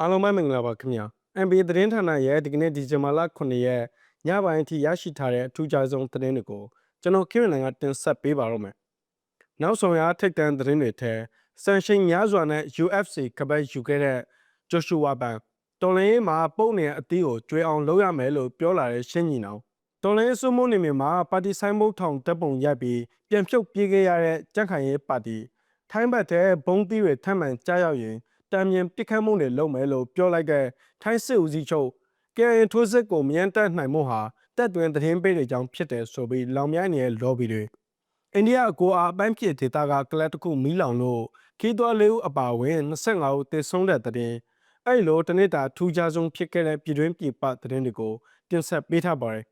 အားလုံးပဲမင်္ဂလာပါခင်ဗျာ NBA သတင်းဌာနရဲ့ဒီကနေ့ဒီဇင်ဘာလ9ရက်ညပိုင်းအထိရရှိထားတဲ့အထူးခြားဆုံးသတင်းတွေကိုကျွန်တော်ခင်ရနိုင်ကတင်ဆက်ပေးပါတော့မယ်။နောက်ဆုံးရထိတ်တန့်သတင်းတွေထဲဆန်ရှင်များစွာနဲ့ UFC ကပတ်ယူခဲ့တဲ့ Joshua Ban တော်လင်းရေးမှာပုံနေအသီးကိုကျွေးအောင်လုပ်ရမယ်လို့ပြောလာတဲ့ရှင်းညီနောင်တော်လင်းစုမိုးနေမြန်မာပါတီဆိုင်မုတ်ထောင်တပ်ပုံရိုက်ပြီးပြန်ဖြုတ်ပြေးခဲ့ရတဲ့ကြက်ခိုင်ရေးပါတီထိုင်းဘက်ထဲဘုံသီးတွေထပ်မံကြားရောက်ရင် တံမြင်ပြစ်ခတ်မှုတွေလုပ်မယ်လို့ပြောလိုက်တဲ့ထိုင်းစစ်ဦးစီးချုပ် KN ထိုးစစ်ကိုမြန်တက်နိုင်မှုဟာတက်တွင်သတင်းပေးတွေကြောင့်ဖြစ်တယ်ဆိုပြီးလောင်မြိုင်းနေတဲ့ lobby တွေအိန္ဒိယအကိုအားအပိုင်းဖြစ်ဒေသကကလပ်တစ်ခုမီးလောင်လို့ခီးသွွားလေးဦးအပါအဝင်25ဦးသေဆုံးတဲ့သတင်းအဲ့လိုတနေ့တာထူးခြားဆုံးဖြစ်ခဲ့တဲ့ပြည်တွင်းပြည်ပသတင်းတွေကိုတင်ဆက်ပေးထားပါတယ်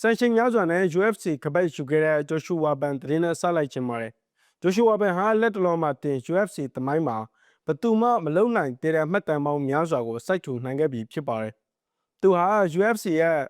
ဆန်ရှင်များစွာနဲ့ UFC ကပတ်ယူခဲ့တဲ့ Joshua Ban သတင်းနဲ့ဆက်လိုက်ခြင်းပါတယ်။ Joshua Ban ဟာလက်တလုံးမှာတင် UFC သမိုင်းမှာဘသူမှမလုံနိုင်တဲ့တဲ့မှတ်တမ်းပေါင်းများစွာကိုစိုက်ထူနိုင်ခဲ့ပြီဖြစ်ပါတယ်။သူဟာ UFC ရဲ့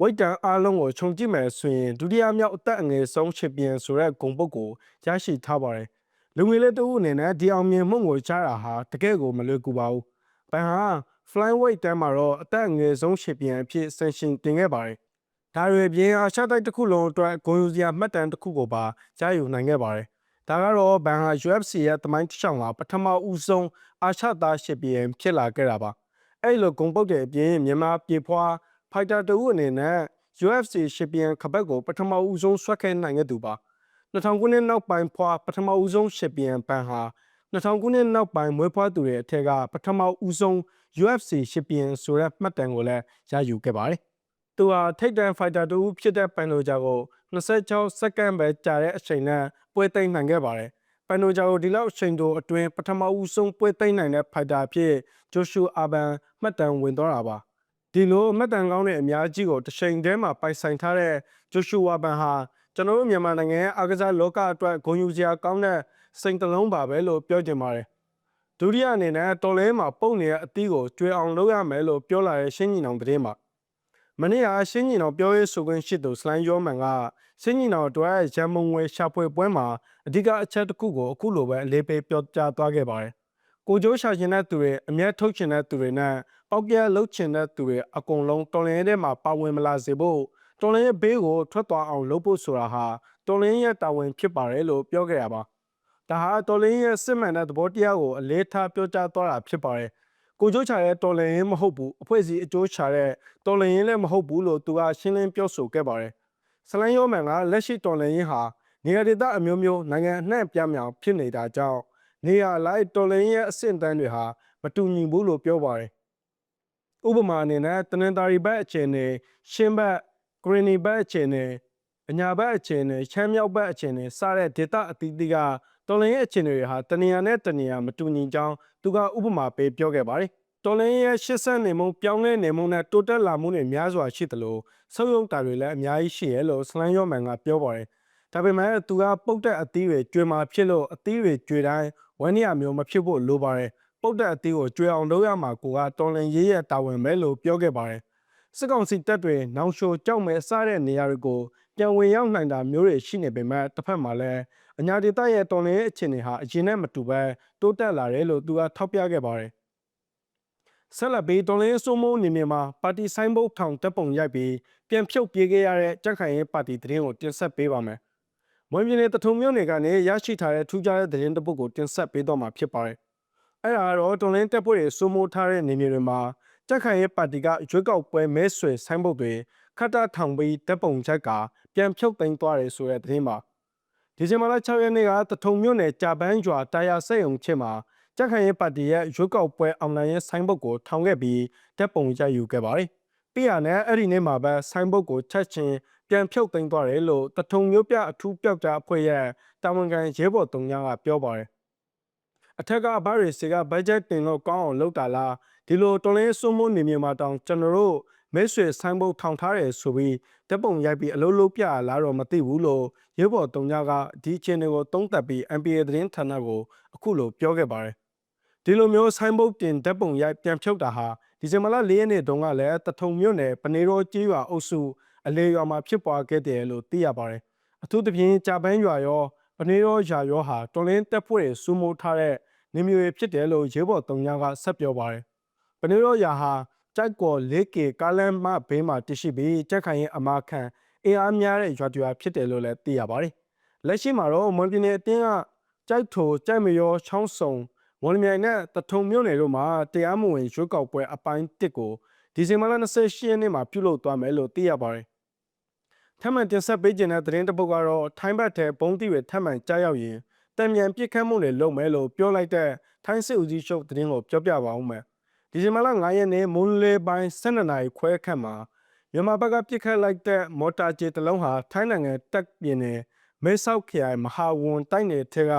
ဝိတ်တန်အားလုံးကိုခြုံကြည့်မယ်ဆိုရင်ဒုတိယမြောက်အသက်အငယ်ဆုံးချန်ပီယံဆိုတဲ့ဂုဏ်ပုတ်ကိုရရှိထားပါတယ်။လူငယ်လေးတဦးအနေနဲ့ဒီအောင်မြင်မှုကိုကြားတာဟာတကယ်ကိုမလွယ်ကူပါဘူး။ဘန်ဟာ flyweight တန်းမှာတော့အသက်အငယ်ဆုံးချန်ပီယံအဖြစ်ဆန်ရှင်တင်ခဲ့ပါတယ်။ ဒါတွေပြင်အာရှတိုက်တစ်ခုလုံးအတွက်ဂုဏ်ယူစရာမှတ်တမ်းတစ်ခုကိုပါကြားယူနိုင်ခဲ့ပါတယ်။ဒါကတော့ဘန်ဟာ UFC ရဲ့သမိုင်းတစ်ချောင်းမှာပထမဦးဆုံးအာရှသားချန်ပီယံဖြစ်လာခဲ့တာပါ။အဲ့လိုဂုဏ်ပုတ်တဲ့အပြင်မြန်မာပြေဖွားဖိုက်တာတဦးအနေနဲ့ UFC ချန်ပီယံခပတ်ကိုပထမဦးဆုံးဆွတ်ခဲ့နိုင်ခဲ့သူပါ2000ခုနှစ်နောက်ပိုင်းဖွာပထမဦးဆုံးချန်ပီယံဘန်ဟာ2000ခုနှစ်နောက်ပိုင်းမွေးဖွားသူတွေအထက်ကပထမဦးဆုံး UFC ချန်ပီယံဆိုတဲ့မှတ်တမ်းကိုလည်းရယူခဲ့ပါတယ်။ သူဟာထိတ်တန့်ဖိုက်တာတူဖြစ်တဲ့ပန်လိုဂျာကို26စက္ကန့်ပဲကြာတဲ့အချိန်နဲ့ပွဲသိမ်းနိုင်ခဲ့ပါတယ်။ပန်လိုဂျာကိုဒီလောက်အချိန်တိုအတွင်းပထမဦးဆုံးပွဲသိမ်းနိုင်တဲ့ဖိုက်တာဖြစ်ဂျိုရှူအာဘန်မှတ်တမ်းဝင်သွားတာပါ။ဒီလိုမှတ်တမ်းကောင်းတဲ့အများကြီးကိုတစ်ချိန်တည်းမှာပိုင်ဆိုင်ထားတဲ့ဂျိုရှူဝါဘန်ဟာကျွန်တော်တို့မြန်မာနိုင်ငံရဲ့အားကစားလောကအတွက်ဂုဏ်ယူစရာကောင်းတဲ့စိန်တလုံးပါပဲလို့ပြောချင်ပါတယ်။ဒုတိယအနေနဲ့တော်လဲမှာပုံနေတဲ့အသီးကိုကျွေးအောင်လုပ်ရမယ်လို့ပြောလာတဲ့ရှင်းညီနောင်သတင်းမှာ မနေ့ကရှင်းညီနောင်ပြောရေးဆိုခွင့်ရှိသူစလိုင်းယောမန်ကရှင်းညီနောင်အတွက်ရန်မုံဝဲရှာဖွေပွဲမှာအဓိကအချက်တစ်ခုကိုအခုလိုပဲအလေးပေးပြောကြားသွားခဲ့ပါတယ်။ကိုကျိုးရှာခြင်းတဲ့သူတွေအမျက်ထုတ်ခြင်းတဲ့သူတွေနဲ့ပေါက်ပြဲလှုပ်ခြင်းတဲ့သူတွေအကုန်လုံးတော်လင်းထဲမှာပါဝင်မလာစေဖို့တော်လင်းရဲ့ဘေးကိုထွက်သွားအောင်လုပ်ဖို့ဆိုတာဟာတော်လင်းရဲ့တာဝန်ဖြစ်ပါတယ်လို့ပြောခဲ့ရပါဒါဟာတော်လင်းရဲ့စစ်မှန်တဲ့သဘောတရားကိုအလေးထားပြောကြားသွားတာဖြစ်ပါတယ် ကိုကျိုးချတဲ့တော်လင်းရင်မဟုတ်ဘူးအဖွဲ့အစည်းအကျိုးချတဲ့တော်လင်းရင်လည်းမဟုတ်ဘူးလို့သူကရှင်းလင်းပြောဆိုခဲ့ပါတယ်ဆလိုင်းယောမန်ကလက်ရှိတော်လင်းရင်ဟာနေရာဒေသအမျိုးမျိုးနိုင်ငံအနှံ့ပြားမြောင်ဖြစ်နေတာကြောင့်နေရာလိုက်တော်လင်းရဲ့အဆင့်တန်းတွေဟာမတူညီဘူးလို့ပြောပါတယ်ဥပမာအနေနဲ့တနင်္သာရီဘက်အခြေအနေရှင်းဘက်ဂရနီဘက်အခြေအနေအညာဘက်အခြေအနေချမ်းမြောက်ဘက်အခြေအနေစတဲ့ဒေတာအသီးသီးက တော်လင်းရဲ့အခြေအနေတွေဟာတနေရာနဲ့တနေရာမတူညီကြောင်းသူကဥပမာပေးပြောခဲ့ပါတယ်တော်လင်းရဲ့ရှစ်ဆက်နေမှုပြောင်းလဲနေမှုနဲ့တိုးတက်လာမှုတွေများစွာရှိသလိုဆုပ်ယုံတာတွေလည်းအများကြီးရှိရဲ့လို့စလန်ယောမန်ကပြောပါတယ်ဒါပေမဲ့သူကပုတ်တဲ့အသီးတွေကျွေမာဖြစ်လို့အသီးတွေကျွေတိုင်းဝမ်းနေရမျိုးမဖြစ်ဖို့လိုပါတယ်ပုတ်တဲ့အသီးကိုကျွေအောင်လုပ်ရမှာကိုကတော်လင်ရေးရဲ့တာဝန်ပဲလို့ပြောခဲ့ပါတယ်စစ်ကောင်စီတပ်တွေနောင်ရှိုကြောက်မဲစတဲ့နေရာတွေကိုပြန်ဝင်ရောက်နိုင်တာမျိုးတွေရှိနေပေမဲ့တစ်ဖက်မှာလည်း အညာဒေသရဲ့တော်လင်ရဲ့အခြေအနေဟာအရင်နဲ့မတူဘဲတိုးတက်လာတယ်လို့သူကထောက်ပြခဲ့ပါတယ်ဆက်လက်ပြီးတော်လင်းစိုးမိုးနေမြန်မာပါတီဆိုင်ဘုတ်ထောင်တပ်ပုံရိုက်ပြီးပြန်ဖြုတ်ပြေးခဲ့ရတဲ့ကြက်ခိုင်ရေးပါတီသတင်းကိုတင်ဆက်ပေးပါမယ်။မွန်ပြည်နယ်တထုံမြို့နယ်ကနေရရှိထားတဲ့ထူးခြားတဲ့သတင်းတစ်ပုဒ်ကိုတင်ဆက်ပေးတော့မှာဖြစ်ပါတယ်။အဲ့ဒါကတော့တော်လင်းတပ်ဖွဲ့တွေစိုးမိုးထားတဲ့နေမြေတွေမှာကြက်ခိုင်ရေးပါတီကရွေးကောက်ပွဲမဲဆွယ်ဆိုင်ဘုတ်တွေခတ်တာထောင်ပြီးတပ်ပုံချက်ကပြန်ဖြုတ်သိမ်းသွားတယ်ဆိုတဲ့သတင်းပါ။ ဒီဇင်ဘာလ6ရက်နေ့ကတထုံမြို့နယ်ကြာပန်းကျွာတာယာစိတ်ုံချစ်မှာကြက်ခိုင်ရေးပါတီရဲ့ရွေးကောက်ပွဲအောင်နိုင်ရေးဆိုင်းဘုတ်ကိုထောင်ခဲ့ပြီးတပ်ပုံရိုက်ယူခဲ့ပါတယ်။ပြီးရနဲ့အဲ့ဒီနေ့မှာပဲဆိုင်းဘုတ်ကိုချက်ချင်းပြန်ဖြုတ်သိမ်းသွားတယ်လို့တထုံမျိုးပြအထူးပြောက်ကြားအဖွဲ့ရဲ့တာဝန်ခံရဲဘော်တုံညာကပြောပါတယ်။အထက်ကဘာရီစီကဘတ်ဂျက်တင်လို့ကောင်းအောင်လုပ်တာလားဒီလိုတော်လင်းစွမိုးနေမြေမှာတောင်ကျွန်တော်တို့ မဲဆွေဆိုင်းဘုတ်ထောင်ထားတယ်ဆိုပြီးတပ်ပုံရိုက်ပြီးအလုံးလုံးပြလာတော့မသိဘူးလို့ရဲဘော်တုံညာကဒီအချင်းတွေကိုတုံးတက်ပြီး MPA သတင်းဌာနကိုအခုလိုပြောခဲ့ပါတယ်။ဒီလိုမျိုးဆိုင်းဘုတ်တင်ဓာတ်ပုံရိုက်ပြန်ဖြုတ်တာဟာဒီဇင်ဘာလ၄ရက်နေ့တုန်းကလည်းတထုံမြို့နယ်ပနေရောကြီးရွာအုပ်စုအလေရွာမှာဖြစ်ပွားခဲ့တယ်လို့သိရပါတယ်။အထူးသဖြင့်ကြာပန်းရွာရောပနေရောယာရောဟာတော်လင်းတက်ဖွဲ့တွေစုမိုးထားတဲ့နေမျိုးတွေဖြစ်တယ်လို့ရဲဘော်တုံညာကဆက်ပြောပါတယ်။ပနေရောယာဟာ ကြိုက်ကော် 4K ကားလမ်းမဘေးမှာတရှိပြီးကြက်ခိုင်ရဲ့အမာခံအင်အားများတဲ့ရွာတရွာဖြစ်တယ်လို့လည်းသိရပါတယ်။လက်ရှိမှာတော့မွန်ပြည်နယ်အတင်းကကြိုက်ထိုကြိုက်မရောချောင်းစုံမော်လမြိုင်နဲ့တထုံမြို့နယ်တို့မှာတရားမဝင်ရွေးကောက်ပွဲအပိုင်း1ကိုဒီဇင်ဘာလ28ရက်နေ့မှာပြုလုပ်သွားမယ်လို့သိရပါတယ်။ထပ်မံတင်ဆက်ပေးခြင်းတဲ့သတင်းတစ်ပုဒ်ကတော့ထိုင်းဘက်ထဲပုံတီတွေထပ်မံကြားရောက်ရင်တံမြန်ပြစ်ခတ်မှုတွေလုပ်မယ်လို့ပြောလိုက်တဲ့ထိုင်းစစ်ဦးစီးချုပ်သတင်းကိုပြောပြပါဦးမယ်။ ဒီဇင်ဘာလ9ရက်နေ့မွန်းလေပိုင်း12နာရီခွဲခန့်မှာမြန်မာဘက်ကပြစ်ခတ်လိုက်တဲ့မော်တာဂျီတစ်လုံးဟာထိုင်းနိုင်ငံတက်ပြင်းနယ်မဲဆောက်ခရိုင်မဟာဝန်တိုက်နယ်ထဲက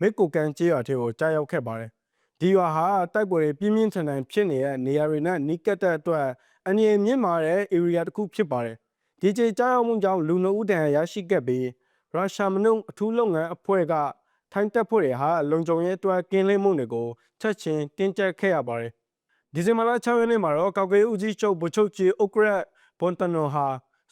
မေကိုကန်ကျေးရွာထဲကိုကြားရောက်ခဲ့ပါတယ်။ဒီရွာဟာတိုက်ပွဲတွေပြင်းပြင်းထန်ထန်ဖြစ်နေတဲ့နေရာတွေနဲ့နီးကပ်တဲ့အတွက်အနေအမြင့်မာတဲ့ area တစ်ခုဖြစ်ပါတယ်။ဒီကျေကြားရောက်မှုကြောင့်လူနှုတ်ဦးတန်ရရှိခဲ့ပြီးရုရှားမနုအထူးလုပ်ငန်းအဖွဲ့ကထိုင်းတပ်ဖွဲ့တွေဟာလုံခြုံရေးအတွက်ကင်းလင်းမှုတွေကိုချက်ချင်းတင်းကျပ်ခဲ့ရပါတယ်။ ဒီဇင်ဘာလ6ရက်နေ့မှာတော့ကောက်ကရေးဦးစီးချုပ်ဗိုလ်ချုပ်ကြီးဥက္ကရက်ဘွန်တနိုဟာ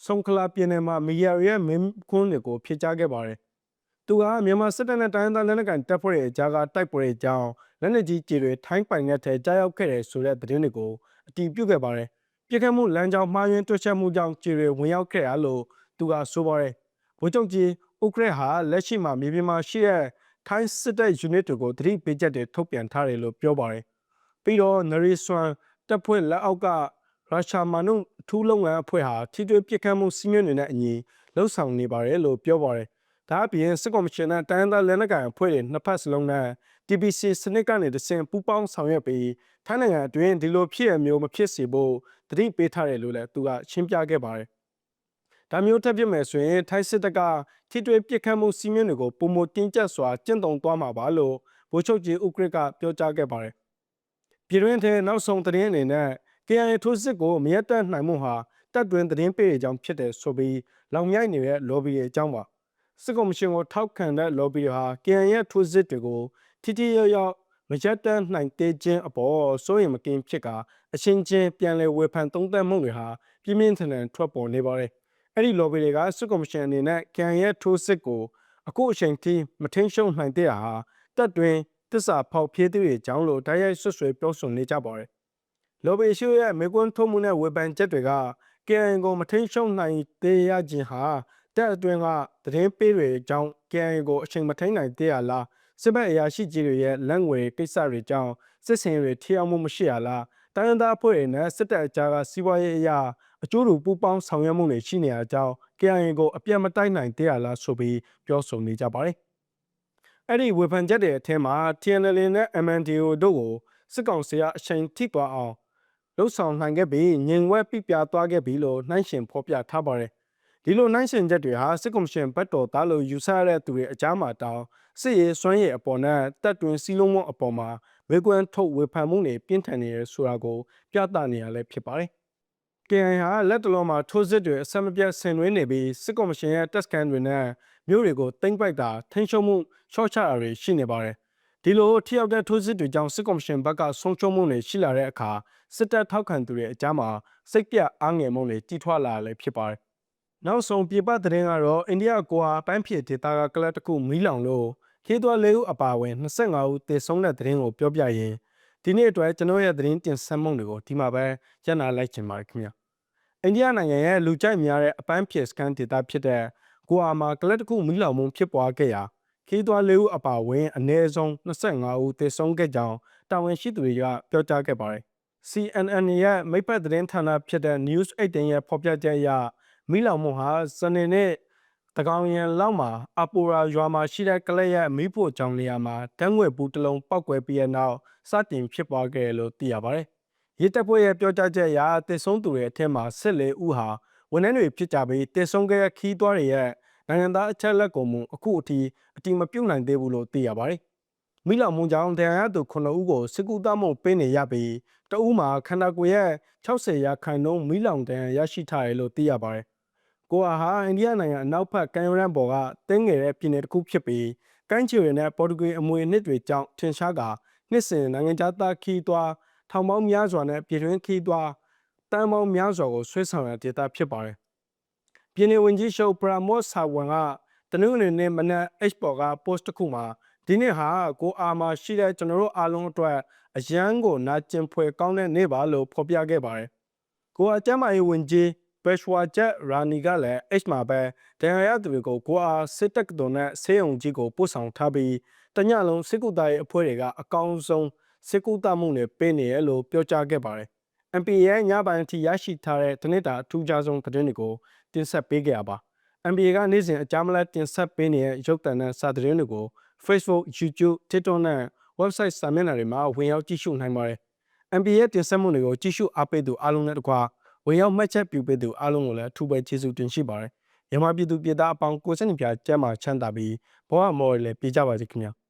ဆုံခလာပြည်နယ်မှာမီဒီယာရဲ့မင်းကွန်းတွေကိုဖြေကြားခဲ့ပါတယ်။သူကမြန်မာစစ်တပ်နဲ့တိုင်းဒေသလက်နက်ကိုင်တပ်ဖွဲ့တွေအကြားကတိုက်ပွဲတွေကြောင်းလက်နက်ကြီးကြီးတွေထိုင်းပိုင်နယ်ထဲကြားရောက်ခဲ့တယ်ဆိုတဲ့သတင်းတွေကိုအတည်ပြုခဲ့ပါတယ်။ပြစ်ခတ်မှုလမ်းကြောင်းမှားယွင်းတွက်ချက်မှုကြောင့်ကြီးတွေဝင်ရောက်ခဲ့ရလို့သူကဆိုပါတယ်။ဗိုလ်ချုပ်ကြီးဥက္ကရက်ဟာလက်ရှိမှာမြေပြင်မှာရှိတဲ့ထိုင်းစစ်တပ် unit တွေကိုသတိပေးချက်တွေထုတ်ပြန်ထားတယ်လို့ပြောပါတယ်။ ပြီးတော့နရီဆွမ်တပ်ဖွဲ့လက်အောက်ကရုရှားမနုအထူးလုပ်ငန်းအဖွဲ့ဟာထိတွေ့ပစ်ခတ်မှုစီးမြင့်တွေနဲ့အညီလှုပ်ဆောင်နေပါတယ်လို့ပြောပါတယ်။ဒါအပြင်စစ်ကော်မရှင်နဲ့တိုင်းဒေသလက်နက်ကိုင်အဖွဲ့တွေနှစ်ဖက်စလုံးနဲ့ TBC စနစ်ကနေတဆင့်ပူးပေါင်းဆောင်ရွက်ပြီးထိုင်းနိုင်ငံအတွင်းဒီလိုဖြစ်ရမျိုးမဖြစ်စေဖို့တတိပေးထားတယ်လို့လည်းသူကရှင်းပြခဲ့ပါတယ်။ဒါမျိုးထပ်ပြမယ်ဆိုရင်ထိုင်းစစ်တပ်ကထိတွေ့ပစ်ခတ်မှုစီးမြင့်တွေကိုပုံမတင်းကျပ်စွာကျင့်သုံးသွားမှာပါလို့ဗိုလ်ချုပ်ကြီးဥက္ကရစ်ကပြောကြားခဲ့ပါတယ်။ ပြည်တွင်းထဲနောက်ဆုံးသတင်းအနေနဲ့ KIA ထိုးစစ်ကိုမရက်တက်နိုင်မှုဟာတပ်တွင်သတင်းပေးတွေကြောင့်ဖြစ်တယ်ဆိုပြီးလောင်မြိုက်နေတဲ့ lobby ရဲ့အကြောင်းပါစစ်ကော်မရှင်ကိုထောက်ခံတဲ့ lobby တွေဟာ KIA ရဲ့ထိုးစစ်တွေကိုထိထိရောက်ရောက်မရက်တက်နိုင်သေးခြင်းအပေါ်စိုးရိမ်မကင်းဖြစ်ကအချင်းချင်းပြန်လည်ဝေဖန်သုံးသပ်မှုတွေဟာပြင်းပြင်းထန်ထန်ထွက်ပေါ်နေပါတယ်အဲ့ဒီ lobby တွေကစစ်ကော်မရှင်အနေနဲ့ KIA ရဲ့ထိုးစစ်ကိုအခုအချိန်ထိမထင်းရှုံနိုင်တဲ့ဟာတပ်တွင် တစ္ဆာဖောက်ဖြေးသူတွေအကြောင်းလို့တိုက်ရိုက်ဆွဆွဲပြောဆိုနေကြပါတယ်လော်ဘီရှိုရဲ့မေကွန်းထုံးမှုနဲ့ဝေဖန်ချက်တွေက KN ကိုမထိန်ရှုံနိုင်သေးရခြင်းဟာတက်အတွင်းကသတင်းပေးတွေအကြောင်း KN ကိုအချိန်မထိန်နိုင်သေးရလားစစ်ဘက်အရာရှိကြီးတွေရဲ့လက်ငွေကိစ္စတွေကြောင့်စစ်စင်တွေထိအောင်မှုမရှိရလားတိုင်းရင်းသားအဖွဲ့တွေနဲ့စစ်တပ်အကြားကစီးပွားရေးအရာအကျိုးတူပူးပေါင်းဆောင်ရွက်မှုတွေရှိနေတဲ့အကြောင်း KN ကိုအပြတ်မတိုက်နိုင်သေးရလားဆိုပြီးပြောဆိုနေကြပါတယ် အဲ့ဒီဝေဖန်ချက်တွေအထက်မှာ TNL နဲ့ MNDO တို့ကိုစစ်ကောင်စီကအချိန်ထိပွားအောင်လှုပ်ဆောင်နိုင်ခဲ့ပြီးညင်ဝက်ပြပြသွားခဲ့ပြီလို့နှိုင်းရှင်ဖော်ပြထားပါတယ်ဒီလိုနှိုင်းရှင်ချက်တွေဟာစစ်ကော်မရှင်ဘက်တော်သားလို့ယူဆရတဲ့သူတွေအကြားမှာတောင်းစစ်ရေးစွမ်းရည်အပေါ်နဲ့တပ်တွင်စီးလုံးမှုအပေါ်မှာဝေကွမ်းထုတ်ဝေဖန်မှုတွေပြင်းထန်နေရဆိုတာကိုပြသနေရလဲဖြစ်ပါတယ်။ KI ဟာလက်တလုံးမှာထိုးစစ်တွေအဆက်မပြတ်ဆင်နွှဲနေပြီးစစ်ကော်မရှင်ရဲ့တက်စကန်တွေနဲ့မြို့တွေကိုတင်ပိုက်တာထိန်းချုပ်မှုရှော့ချတာတွေရှိနေပါတယ်။ဒီလိုထိရောက်တဲ့ထိုးစစ်တွေကြောင့်စစ်ကော်မရှင်ဘက်ကဆုံးရှုံးမှုတွေရှိလာတဲ့အခါစစ်တပ်ထောက်ခံသူတွေအကြားမှာစိတ်ပြတ်အားငယ်မှုတွေကြီးထွားလာလည်းဖြစ်ပါတယ်။နောက်ဆုံးပြပသတင်းကတော့အိန္ဒိယကိုဟာပန်းဖြေဒေသကကလပ်တစ်ခုမီးလောင်လို့ခေးသွွားလေးဦးအပါအဝင်25ဦးသေဆုံးတဲ့သတင်းကိုပြောပြရင် ဒီနေ့အတွက်ကျွန်တော်ရဲ့သတင်းတင်ဆက်မှုတွေကိုဒီမှာပဲညနာလိုက်ချင်ပါတယ်ခင်ဗျာ။အိန္ဒိယနိုင်ငံရဲ့လူကြိုက်များတဲ့အပန်းဖြေစကန်ဒေသဖြစ်တဲ့ကိုဟာမှာကလပ်တစ်ခုမီးလောင်မှုဖြစ်ပွားခဲ့ရာခေးသွွားလေးဦးအပါအဝင်အနည်းဆုံး25ဦးသေဆုံးခဲ့ကြောင်းတာဝန်ရှိသူတွေကပြောကြားခဲ့ပါတယ်။ CNN ရဲ့မိဖက်သတင်းဌာနဖြစ်တဲ့ News 18ရဲ့ဖော်ပြချက်အရမိလောင်မှုဟာစနေနေ့ တကောင်ရန်လောက်မှာအပိုရာရွာမှာရှိတဲ့ကလေးရဲ့မိဖို့ကြောင်နေရာမှာတန်းငွေဘူးတစ်လုံးပောက်ကွဲပြီးတဲ့နောက်စတင်ဖြစ်ပွားခဲ့လို့သိရပါတယ်။ရဲတပ်ဖွဲ့ရဲ့ပြောကြားချက်အရတစ်ဆုံးသူတွေအထက်မှာ14ဦးဟာဝန်ထမ်းတွေဖြစ်ကြပြီးတစ်ဆုံးခဲ့ခီးသွွားတွေရဲ့နိုင်ငံသားအချက်လက်ကိုမှုအခုအထိအတိမပြုတ်နိုင်သေးဘူးလို့သိရပါတယ်။မိလောင်မှုကြောင့်တရားရသူ9ဦးကိုစစ်ကူတမှုပေးနေရပြီးတဦးမှာခန္ဓာကိုယ်ရဲ့60ရာခိုင်နှုန်းမိလောင်တန်ရရှိထားတယ်လို့သိရပါတယ်။ ကိုအားဟာအိန္ဒိယနိုင်ငံအနောက်ဘက်ကမ်းရိုးတန်းပေါ်ကတင်းငယ်တဲ့ပြည်နယ်တစ်ခုဖြစ်ပြီးကမ်းခြေတွေနဲ့ပေါ်တူဂီအမွေအနှစ်တွေကြောင့်ထင်ရှားကာနှစ်စဉ်နိုင်ငံခြားသားခီးသွားထောင်ပေါင်းများစွာနဲ့ပြည်တွင်းခီးသွားတန်ပေါင်းများစွာကိုဆွဲဆောင်ရတဲ့ဒေသဖြစ်ပါတယ်။ပြည်နယ်ဝင်ကြီးချုပ်ပရာမော့ဆာဝန်ကတနင်္ဂနွေနေ့မနက် H ပေါ်က post တစ်ခုမှာဒီနေ့ဟာကိုအာမှာရှိတဲ့ကျွန်တော်တို့အားလုံးအတွက်အရန်ကိုနာကျင်ဖွယ်ကောင်းတဲ့နေ့ပါလို့ဖော်ပြခဲ့ပါတယ်။ကိုအာကျမ်းမာရေးဝန်ကြီး ဘက်ရှ်ဝါဂျက်ရာနီကလည်း H မှာပဲဒဏ်ရာရသူတွေကိုကိုအာစစ်တပ်ကတော်နဲ့ဆေးရုံကြီးကိုပို့ဆောင်ထားပြီးတညလုံးစစ်ကူတာရေးအဖွဲ့တွေကအကောင်းဆုံးစစ်ကူတာမှုတွေပေးနေရလို့ပြောကြားခဲ့ပါတယ်။ MP ရဲ့ညပိုင်းအထိရရှိထားတဲ့တနစ်တာအထူးခြားဆုံးသတင်းတွေကိုတင်ဆက်ပေးခဲ့ရပါ။ NBA ကနေ့စဉ်အကြမ်းမလဲတင်ဆက်ပေးနေတဲ့ရုပ်သံနဲ့စာသတင်းတွေကို Facebook, YouTube, TikTok နဲ့ website စာမျက်နှာတွေမှာဝင်ရောက်ကြည့်ရှုနိုင်ပါတယ်။ NBA ရဲ့တင်ဆက်မှုတွေကိုကြည့်ရှုအားပေးသူအားလုံးနဲ့တကွာ ဝင်ရောက်မှတ်ချက်ပြုပေးသူအားလုံးကိုလည်းအထူးပဲကျေးဇူးတင်ရှိပါတယ်။မြန်မာပြည်သူပြည်သားအပေါင်းကိုစိတ်နှပြကျမ်းမာချမ်းသာပြီးဘဝမော်ရည်လည်းပြကြပါစေခင်ဗျာ။